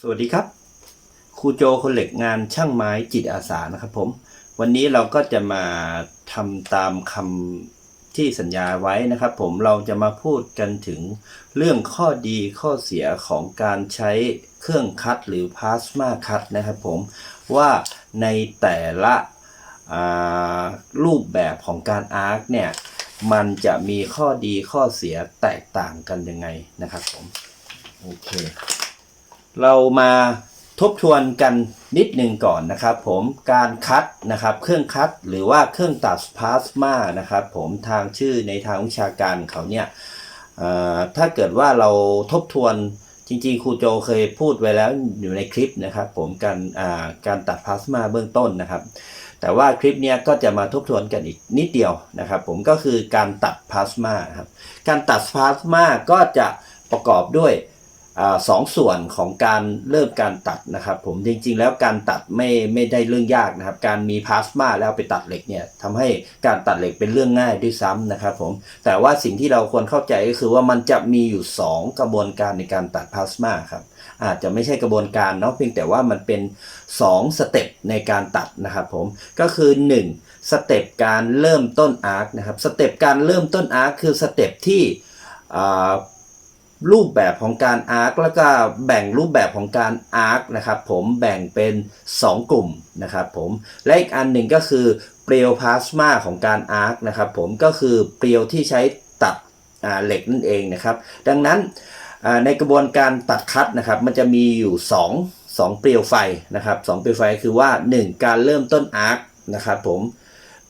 สวัสดีครับ ครูโจคนเหล็กงานช่างไม้จิตอาสานะครับผม วันนี้เราก็จะมาทำตามคำที่สัญญาไว้นะครับ ผมเราจะมาพูดกันถึงเรื่องข้อดีข้อเสียของการใช้เครื่องคัดหรือพลาสมาคัดนะครับผมว่าในแต่ละรูปแบบของการอาร์คเนี่ยมันจะมีข้อดีข้อเสียแตกต่างกันยังไงนะครับผมโอเค เรามาทบทวนกันนิดหนึ่งก่อนนะครับผมการคัดนะครับเครื่องคัดหรือว่าเครื่องตัดพลาสมานะครับผมทางชื่อในทางวิชาการเขาเนี่ยถ้าเกิดว่าเราทบทวนจริงๆครูโจเคยพูดไว้แล้วอยู่ในคลิปนะครับผมการการตัดพลาสมาเบื้องต้นนะครับ แต่ว่าคลิปนี้ก็จะมาทบทวนกันอีกนิดเดียวนะครับผมก็คือการตัดพลาสมาครับการตัดพลาสมาก็จะประกอบด้วย สองส่วนของการเริ่มการตัดนะครับผมจริงๆ แล้วการตัดไม่ไม่ได้เรื่องยากนะครับ การมีพลาสมาแล้วไปตัดเหล็กเนี่ยทำให้การตัดเหล็กเป็นเรื่องง่ายด้วยซ้ำนะครับผมแต่ว่าสิ่งที่เราควรเข้าใจก็คือว่ามันจะมีอยู่ 2 กระบวนการในการตัดพลาสมาครับอาจจะไม่ใช่กระบวนการเนาะเพียงแต่ว่ามันเป็น 2 สเต็ปในการตัดนะครับผมก็คือ 1 สเต็ปการเริ่มต้นอาร์คนะครับสเต็ปการเริ่มต้นอาร์คคือสเต็ปที่อ่า รูปแบบของการอาร์คแล้วก็แบ่งรูปแบบของการอาร์คนะครับผมแบ่งเป็น 2 กลุ่มนะครับผมและอีกอันหนึ่งก็คือเปลวพลาสมาของการอาร์คนะครับผมก็คือเปลวที่ใช้ตัดเหล็กนั่นเองนะครับดังนั้นในกระบวนการตัดคัดนะครับมันจะมีอยู่ 2 2 เปลวไฟนะครับสองเปลวไฟคือว่า 1 การเริ่มต้นอาร์คนะครับผม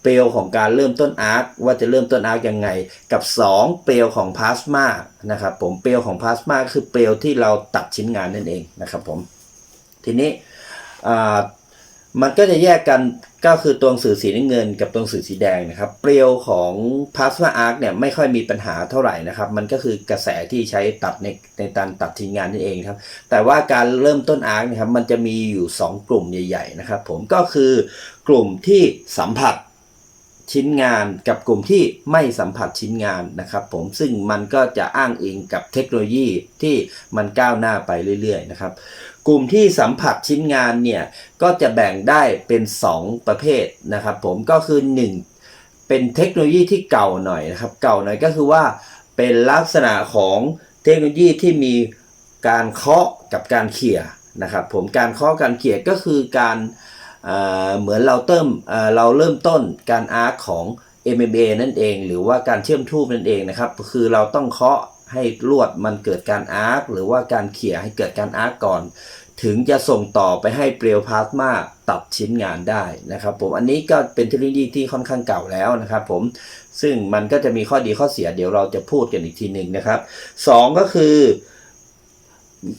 เปลวของการเริ่มต้นอาร์คว่าจะเริ่มต้นอาร์คยังไง กับ 2 เปลวของพลาสมานะครับผมเปลวของพลาสมาคือเปลวที่เราตัดชิ้นงานนั่นเองนะครับผมทีนี้มันก็จะแยกกันก็คือตัวหนังสือสีน้ำเงิน กับตัวหนังสือสีแดงนะครับ เปลวของพลาสมาอาร์คเนี่ยไม่ค่อยมีปัญหาเท่าไหร่นะครับ มันก็คือกระแสที่ใช้ตัดในในการตัดชิ้นงานนั่นเองครับ แต่ว่าการเริ่มต้นอาร์คนะครับมันจะมีอยู่ 2 กลุ่มใหญ่ ๆ นะครับ ผมก็คือกลุ่มที่สัมผัส ชิ้นงานกับกลุ่มที่ไม่สัมผัสชิ้นงานนะครับผมซึ่งมันก็จะอ้างอิงกับเทคโนโลยีที่มันก้าวหน้าไปเรื่อยๆนะครับกลุ่มที่สัมผัสชิ้นงานเนี่ยก็จะแบ่งได้เป็น 2 ประเภทนะครับผมก็คือ 1 เป็นเทคโนโลยีที่เก่าหน่อยนะครับเก่าหน่อยก็คือว่าเป็นลักษณะของเทคโนโลยีที่มีการเคาะกับการเขี่ยนะครับผมการเคาะการเขี่ยก็คือการเเหมือนเราเติมเราเริ่มต้นการอาร์คของ MMA นั่นเอง หรือว่าการเชื่อมทูบนั่นเองนะครับ คือเราต้องเคาะให้ลวดมันเกิดการอาร์คหรือว่าการเขี่ยให้เกิดการอาร์คก่อน ถึงจะส่งต่อไปให้เปลวพลาสมาตัดชิ้นงานได้นะครับ ผมอันนี้ก็เป็นเทคโนโลยีที่ค่อนข้างเก่าแล้วนะครับ ผมซึ่งมันก็จะมีข้อดีข้อเสียเดี๋ยวเราจะพูดกันอีกทีหนึ่งนะครับสองก็คือ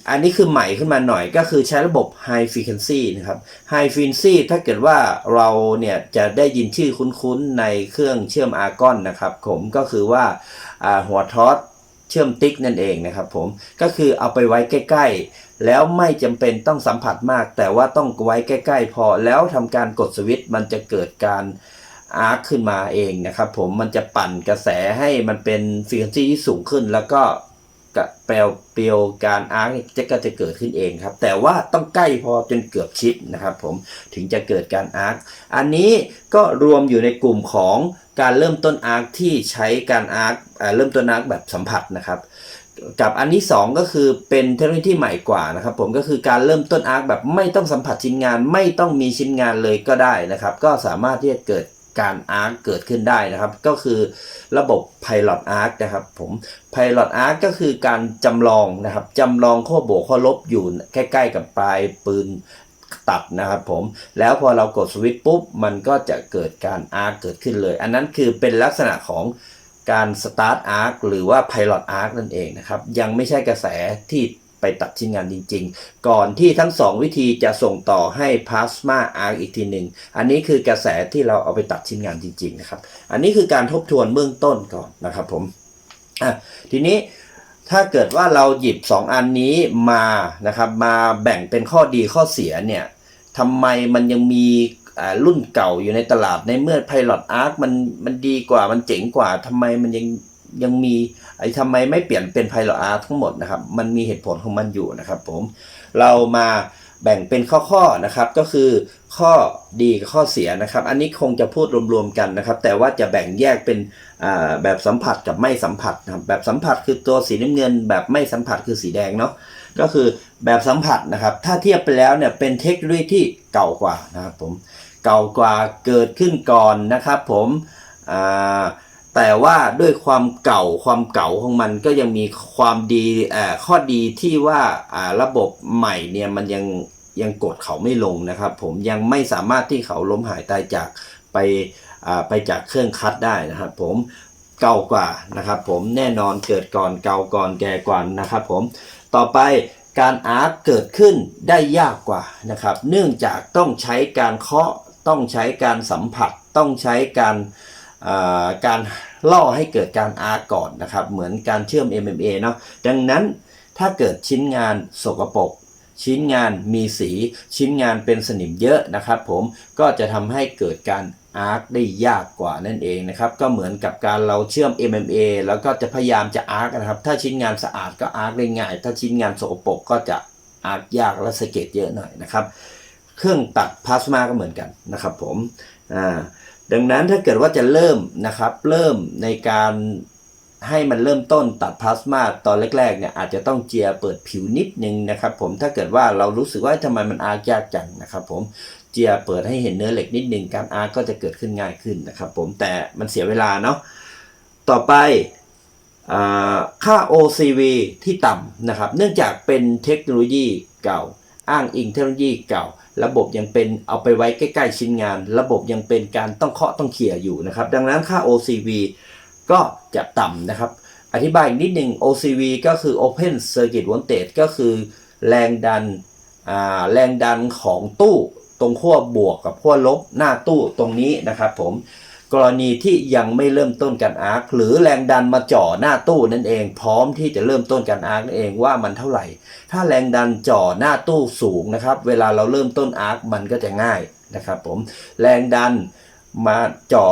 อันนี้คือใหม่ขึ้นมาหน่อยก็คือใช้ระบบ High Frequency นะครับ High Frequency ถ้าเกิดว่าเราเนี่ยจะได้ยินชื่อคุ้นๆในเครื่องเชื่อมอาร์กอนนะครับ ผมก็คือว่าหัวทอสเชื่อมติ๊กนั่นเองนะครับผมก็คือเอาไปไว้ใกล้ ๆ แล้วไม่จำเป็นต้องสัมผัสมาก แต่ว่าต้องไว้ใกล้ๆ พอแล้วทำการกดสวิตช์มันจะเกิดการอาร์คขึ้นมาเองนะครับผมมันจะปั่นกระแสให้มันเป็นฟรีเควนซีที่สูงขึ้น แล้วก็ กระเปลวเปลวการอาร์คจะก็จะเกิดขึ้นเองครับ แต่ว่าต้องใกล้พอจนเกือบชิดนะครับผมถึงจะเกิดการอาร์คอันนี้ก็รวมอยู่ในกลุ่มของการเริ่มต้นอาร์คที่ใช้การอาร์คเริ่มต้นอาร์คแบบสัมผัสนะครับกับอันที่ 2 ก็คือเป็นเทคโนโลยีที่ใหม่กว่านะครับผมก็คือการเริ่มต้นอาร์คแบบไม่ต้องสัมผัสชิ้นงาน ไม่ต้องมีชิ้นงานเลยก็ได้นะครับ ก็สามารถที่จะเกิด การอาร์คเกิดขึ้นได้นะครับ ก็คือระบบ Pilot Arc นะครับผม Pilot Arc ก็คือการจำลองนะครับจำลองข้อบวกข้อลบอยู่ใกล้ ๆ กับปลายปืนตัดนะครับผมแล้วพอเรากดสวิตช์ปุ๊บ มันก็จะเกิดการอาร์คเกิดขึ้นเลย อันนั้นคือเป็นลักษณะของการสตาร์ทอาร์คหรือว่า Pilot Arc นั่นเองนะครับ ยังไม่ใช่กระแสที่ ตัดชิ้นงานจริง ๆ ก่อนที่ทั้ง 2 วิธีจะส่งต่อให้ Plasma Arc อีกทีหนึ่งอันนี้คือกระแสที่เราเอาไปตัดชิ้นงานจริงๆนะครับอันนี้คือการทบทวนเบื้องต้นก่อนนะครับผมอะทีนี้ถ้าเกิดว่าเราหยิบ 2 อันนี้มานะครับมาแบ่งเป็นข้อดีข้อเสียเนี่ยทำไมมันยังมีรุ่นเก่าอยู่ในตลาดในเมื่อ Pilot Arc มันมันดีกว่ามันเจ๋งกว่าทำไมมันยังยังมี ไอ้ทำไมไม่เปลี่ยนเป็น Pilot Arc ทั้งหมดนะครับ มันมีเหตุผลของมันอยู่นะครับผม เรามาแบ่งเป็นข้อๆนะครับก็คือข้อดีกับข้อเสียนะครับ อันนี้คงจะพูดรวมๆกันนะครับ แต่ว่าจะแบ่งแยกเป็นแบบสัมผัสกับไม่สัมผัสนะครับแบบสัมผัสคือตัวสีน้ำเงิน แบบไม่สัมผัสคือสีแดงเนาะก็คือแบบสัมผัสนะครับ ถ้าเทียบไปแล้วเนี่ยเป็นเทคโนโลยีที่เก่ากว่านะครับผมเก่ากว่าเกิดขึ้นก่อนนะครับผมอ่า แต่ว่าด้วยความเก่าความเก่าของมันก็ยังมีความดีข้อดีที่ว่าระบบใหม่เนี่ยมันยังยังกดเขาไม่ลงนะครับ ผมยังไม่สามารถที่เขาล้มหายตายจากไปไปจากเครื่องคัดได้นะครับผมเก่ากว่านะครับผมแน่นอนเกิดก่อนเก่าก่อนแก่ก่อนนะครับผมต่อไปการอาร์ตเกิดขึ้นได้ยากกว่านะครับ เนื่องจากต้องใช้การเคาะต้องใช้การสัมผัสต้องใช้การการ ล่อให้เกิดการอาร์ก่อนนะครับ เหมือนการเชื่อม MMA เนาะดังนั้นถ้าเกิดชิ้นงานสกปรกชิ้นงานมีสีชิ้นงานเป็นสนิมเยอะนะครับผมก็จะทำให้เกิดการอาร์ตได้ยากกว่านั่นเองนะครับ ก็เหมือนกับการเราเชื่อม MMA แล้วก็จะพยายามจะอาร์ตนะครับ ถ้าชิ้นงานสะอาดก็อาร์ตได้ง่าย ถ้าชิ้นงานสกปรกก็จะอาร์ตยากและสะเก็ดเยอะหน่อยนะครับ เครื่องตัดพลาสมาก็เหมือนกันนะครับผมอ่า ดังนั้นถ้าเกิดว่าจะเริ่มนะครับ เริ่มในการให้มันเริ่มต้นตัดพลาสมาตอนแรกๆเนี่ยอาจจะต้องเจียเปิดผิวนิดนึงนะครับ ผมถ้าเกิดว่าเรารู้สึกว่าทำไมมันอาร์กยากจังนะครับ ผมเจียเปิดให้เห็นเนื้อเหล็กนิดนึงการอาร์ก็จะเกิดขึ้นง่ายขึ้นนะครับ ผมแต่มันเสียเวลาเนาะต่อไปอค่า OCV ที่ต่ำนะครับ เนื่องจากเป็นเทคโนโลยีเก่า อ้างอิงเทคโนโลยีเก่า ระบบยังเป็นเอาไปไว้ใกล้ ๆ ชิ้นงาน ระบบยังเป็นการต้องเคาะต้องเขี่ยอยู่นะครับ ดังนั้นค่า OCV ก็จะต่ำนะครับ อธิบายอีกนิดหนึ่ง OCV ก็คือ Open Circuit Voltage ก็คือแรงดันแรงดันของตู้ตรงขั้วบวกกับขั้วลบหน้าตู้ตรงนี้นะครับผม กรณีที่ยังไม่เริ่มต้นการอาร์คหรือแรงดันมาจ่อหน้าตู้นั่นเอง พร้อมที่จะเริ่มต้นการอาร์คนั่นเองว่ามันเท่าไหร่ ถ้าแรงดันจ่อหน้าตู้สูงนะครับ เวลาเราเริ่มต้นอาร์คมันก็จะง่ายนะครับผมแรงดันมาจ่อ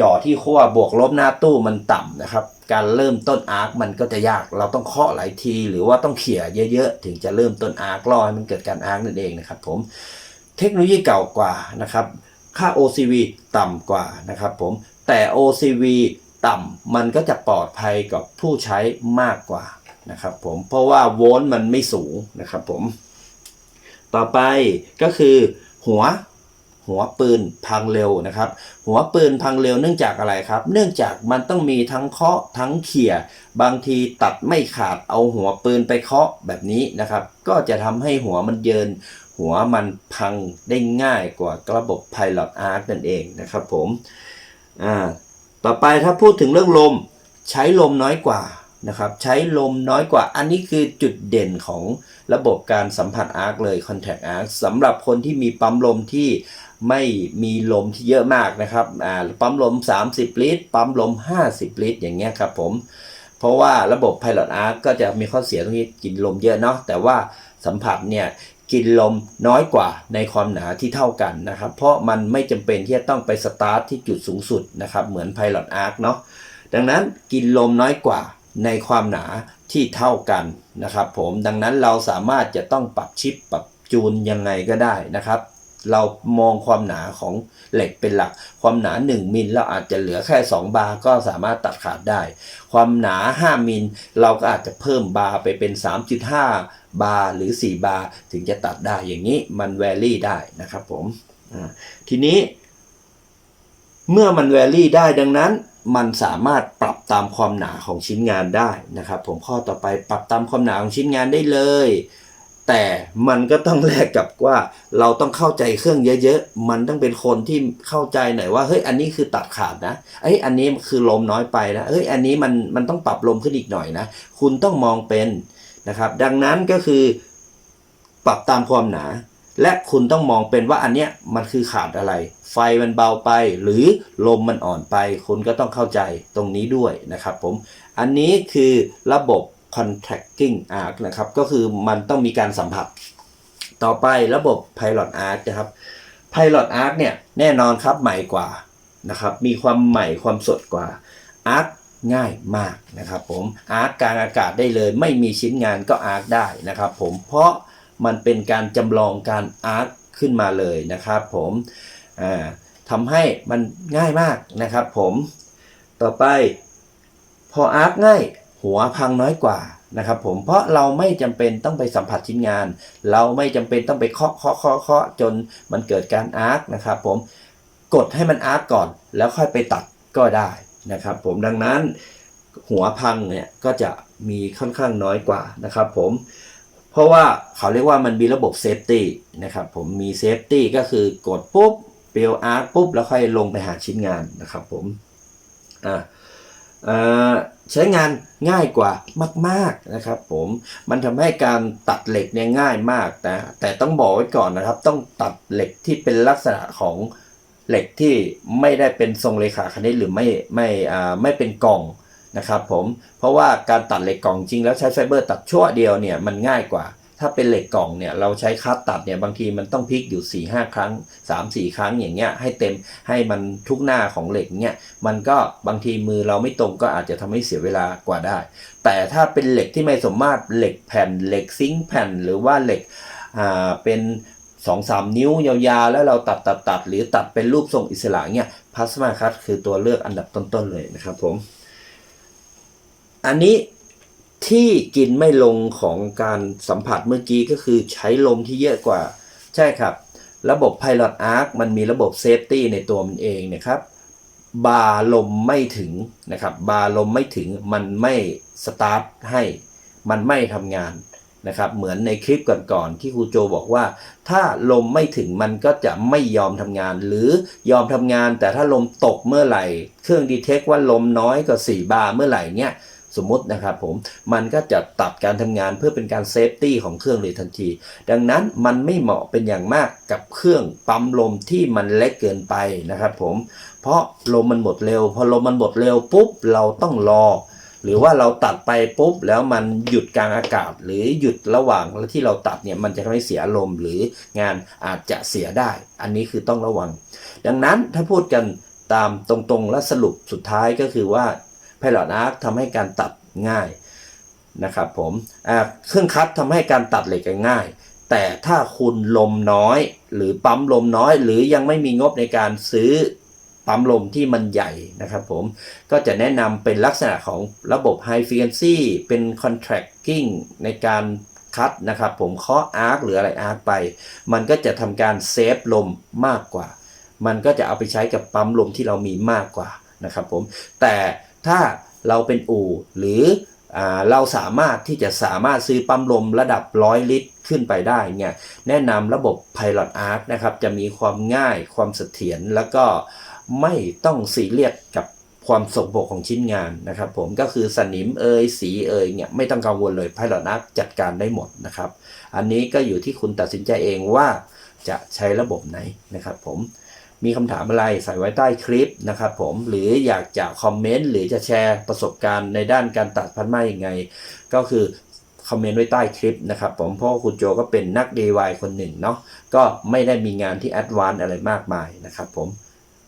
จ่อที่ขั้วบวกลบหน้าตู้มันต่ำนะครับ การเริ่มต้นอาร์คมันก็จะยาก เราต้องเคาะหลายที หรือว่าต้องเขี่ยเยอะๆ ถึงจะเริ่มต้นอาร์ครอให้มันเกิดการอาร์คนั่นเองนะครับผมเทคโนโลยีเก่ากว่านะครับ ค่า OCV ต่ำกว่านะครับผม แต่ OCV ต่ำมันก็จะปลอดภัยกับผู้ใช้มากกว่านะครับผม เพราะว่าโวลต์มันไม่สูงนะครับผม ต่อไปก็คือหัวหัวปืนพังเร็วนะครับ หัวปืนพังเร็วเนื่องจากอะไรครับ เนื่องจากมันต้องมีทั้งเคาะทั้งเขี่ย บางทีตัดไม่ขาดเอาหัวปืนไปเคาะแบบนี้นะครับ ก็จะทำให้หัวมันเยิน หัวมันพังได้ง่ายกว่าระบบ Pilot Arc นั่นเองนะครับผมอ่าต่อไปถ้าพูดถึงเรื่องลมใช้ลมน้อยกว่านะครับใช้ลมน้อยกว่าอันนี้คือจุดเด่นของระบบการสัมผัสอาร์คเลย Contact Arc สำหรับคนที่มีปั๊มลมที่ไม่มีลมที่เยอะมากนะครับอ่าปั๊มลม 30 ลิตร ปั๊มลม 50 ลิตร อย่างเงี้ยครับผม เพราะว่าระบบ Pilot Arc ก็จะมีข้อเสียตรงนี้กินลมเยอะเนาะแต่ว่าสัมผัสเนี่ย กินลมน้อยกว่าในความหนาที่เท่ากันนะครับ เพราะมันไม่จำเป็นที่จะต้องไปสตาร์ทที่จุดสูงสุดนะครับเหมือน Pilot Arc เนาะดังนั้นกินลมน้อยกว่าในความหนาที่เท่ากันนะครับ ผมดังนั้นเราสามารถจะต้องปรับชิปปรับจูนยังไงก็ได้นะครับ เรามองความหนาของเหล็กเป็นหลัก ความหนา 1 มิลเราอาจจะเหลือแค่ 2 บาร์ก็สามารถตัดขาดได้ ความหนา 5 มิลเราก็อาจจะเพิ่มบาร์ไปเป็น 3.5 บาร์หรือ 4 บาร์ถึงจะตัดได้อย่างนี้มันแวรี่ได้นะครับผมทีนี้ เมื่อมันแวรี่ได้ดังนั้นมันสามารถปรับตามความหนาของชิ้นงานได้นะครับ ผมข้อต่อไปปรับตามความหนาของชิ้นงานได้เลย แต่มันก็ต้องแลกกับว่า เราต้องเข้าใจเครื่องเยอะๆ มันต้องเป็นคนที่เข้าใจหน่อยว่าเฮ้ยอันนี้คือตัดขาดนะเอ้ยอันนี้คือลมน้อยไปนะเอ้ยอันนี้มันมันต้องปรับลมขึ้นอีกหน่อยนะ คุณต้องมองเป็น นะครับ ดังนั้นก็คือปรับตามความหนา และคุณต้องมองเป็นว่าอันเนี้ยมันคือขาดอะไร ไฟมันเบาไป หรือลมมันอ่อนไป คุณก็ต้องเข้าใจตรงนี้ด้วยนะครับผม อันนี้คือระบบ contracting arc นะครับ ก็คือมันต้องมีการสัมผัส ต่อไประบบ pilot arc นะครับ pilot arc เนี่ยแน่นอนครับใหม่กว่านะครับ มีความใหม่ความสดกว่า arc ง่ายมากนะครับผม arc กลางอากาศได้เลยไม่มีชิ้นงานก็ arc ได้นะครับผมเพราะมันเป็นการจำลองการอาร์ตขึ้นมาเลยนะครับผมทำให้มันง่ายมากนะครับผมต่อไปพออาร์ตง่ายหัวพังน้อยกว่านะครับผมเพราะเราไม่จำเป็นต้องไปสัมผัสชิ้นงาน เราไม่จำเป็นต้องไปเคาะเคาะเคาะเคาะจนมันเกิดการอาร์ตนะครับผมกดให้มันอาร์ตก่อนแล้วค่อยไปตัดก็ได้ นะครับผมดังนั้นหัวพังเนี่ยก็จะมีค่อนข้างน้อยกว่านะครับผมเพราะว่าเขาเรียกว่ามันมีระบบเซฟตี้นะครับผมมีเซฟตี้ก็คือกดปุ๊บเปลวอาร์ตปุ๊บแล้วค่อยลงไปหาชิ้นงานนะครับผมอ่าใช้งานง่ายกว่ามากๆนะครับผมมันทำให้การตัดเหล็กเนี่ยง่ายมากแต่แต่ต้องบอกไว้ก่อนนะครับ ต้องตัดเหล็กที่เป็นลักษณะของ เหล็กที่ไม่ได้เป็นทรงเลขาคณิตหรือไม่ไม่อ่าไม่เป็นกล่องนะครับผมเพราะว่าการตัดเหล็กกล่องจริงแล้วใช้ไฟเบอร์ตัดชั่วเดียวเนี่ยมันง่ายกว่า ถ้าเป็นเหล็กกล่องเนี่ยเราใช้คัตตัดเนี่ยบางทีมันต้องพลิกอยู่4ี่ห้าครั้ง 3 4 ครั้งอย่างเงี้ยให้เต็มให้มันทุกหน้าของเหล็กเนี่ยมันก็บางทีมือเราไม่ตรงก็อาจจะทำให้เสียเวลากว่าได้ แต่ถ้าเป็นเหล็กที่ไม่สมมาตรเหล็กแผ่นเหล็กซิงค์แผ่นหรือว่าเหล็กอ่าเป็น สองสามนิ้วยาวๆ แล้วเราตัดตัดตัดหรือตัดเป็นรูปทรงอิสระเนี่ยพลาสมาคัตคือตัวเลือกอันดับต้นๆเลยนะครับผม อันนี้ที่กินไม่ลงของการสัมผัสเมื่อกี้ก็คือใช้ลมที่เยอะกว่า ใช่ครับ ระบบ Pilot Arc มันมีระบบเซฟตี้ในตัวมันเองนะครับ บาร์ลมไม่ถึงนะครับ บาร์ลมไม่ถึงมันไม่สตาร์ทให้ มันไม่ทำงาน นะครับเหมือนในคลิปก่อนๆที่ครูโจบอกว่า ถ้าลมไม่ถึงมันก็จะไม่ยอมทำงาน หรือยอมทำงาน แต่ถ้าลมตกเมื่อไหร่ เครื่องดีเทคว่าลมน้อยกว่า4บาร์เมื่อไหร่เนี่ยสมมตินะครับผมมันก็จะตัดการทำงานเพื่อเป็นการเซฟตี้ของเครื่องเลยทันที ดังนั้นมันไม่เหมาะเป็นอย่างมากกับเครื่องปั๊มลมที่มันเล็กเกินไปนะครับผมเพราะลมมันหมดเร็ว พอลมมันหมดเร็วปุ๊บเราต้องรอ หรือว่าเราตัดไปปุ๊บแล้วมันหยุดกลางอากาศ หรือหยุดระหว่างที่เราตัดเนี่ยมันจะทำให้เสียลมหรืองานอาจจะเสียได้ อันนี้คือต้องระวัง ดังนั้นถ้าพูดกันตามตรงๆและสรุปสุดท้ายก็คือว่าไพลอตอาร์คทำให้การตัดง่ายนะครับผมเครื่องคัดทำให้การตัดเหล็กง่าย แต่ถ้าคุณลมน้อย หรือปั๊มลมน้อย หรือยังไม่มีงบในการซื้อ ปั๊มลมที่มันใหญ่นะครับผม ก็จะแนะนำเป็นลักษณะของระบบ High Frequency เป็น Contracting ในการคัดนะครับผมเคาะอาร์คหรืออะไรอาร์คไป มันก็จะทำการเซฟลมมากกว่า มันก็จะเอาไปใช้กับปั๊มลมที่เรามีมากกว่านะครับผม แต่ถ้าเราเป็นอู่หรือเราสามารถที่จะสามารถซื้อปั๊มลมระดับร้อยลิตรขึ้นไปได้เนี่ยแนะนำระบบ Pilot Arc นะครับ จะมีความง่ายความเสถียรแล้วก็ ไม่ต้องซีเรียสกับความสกปรกของชิ้นงานนะครับ ผมก็คือสนิมเอยสีเอยเนี่ยไม่ต้องกังวลเลย Pilot Arc จัดการได้หมดนะครับ อันนี้ก็อยู่ที่คุณตัดสินใจเองว่าจะใช้ระบบไหนนะครับ ผมมีคำถามอะไรใส่ไว้ใต้คลิปนะครับผมหรืออยากจะคอมเมนต์หรือจะแชร์ประสบการณ์ในด้านการตัดพันไม้ยังไง ก็คือคอมเมนต์ไว้ใต้คลิปนะครับผมเพราะคุณโจก็เป็นนัก DIY คนหนึ่งเนาะก็ไม่ได้มีงานที่แอดวานอะไรมากมายนะครับผม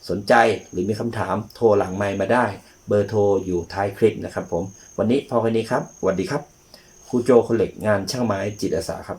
สนใจหรือมีคำถามโทรหลังไมค์มาได้ เบอร์โทรอยู่ท้ายคลิปนะครับผม วันนี้พอแค่นี้ครับสวัสดีครับครูโจคนเหล็กงานช่างไม้จิตอาสาครับ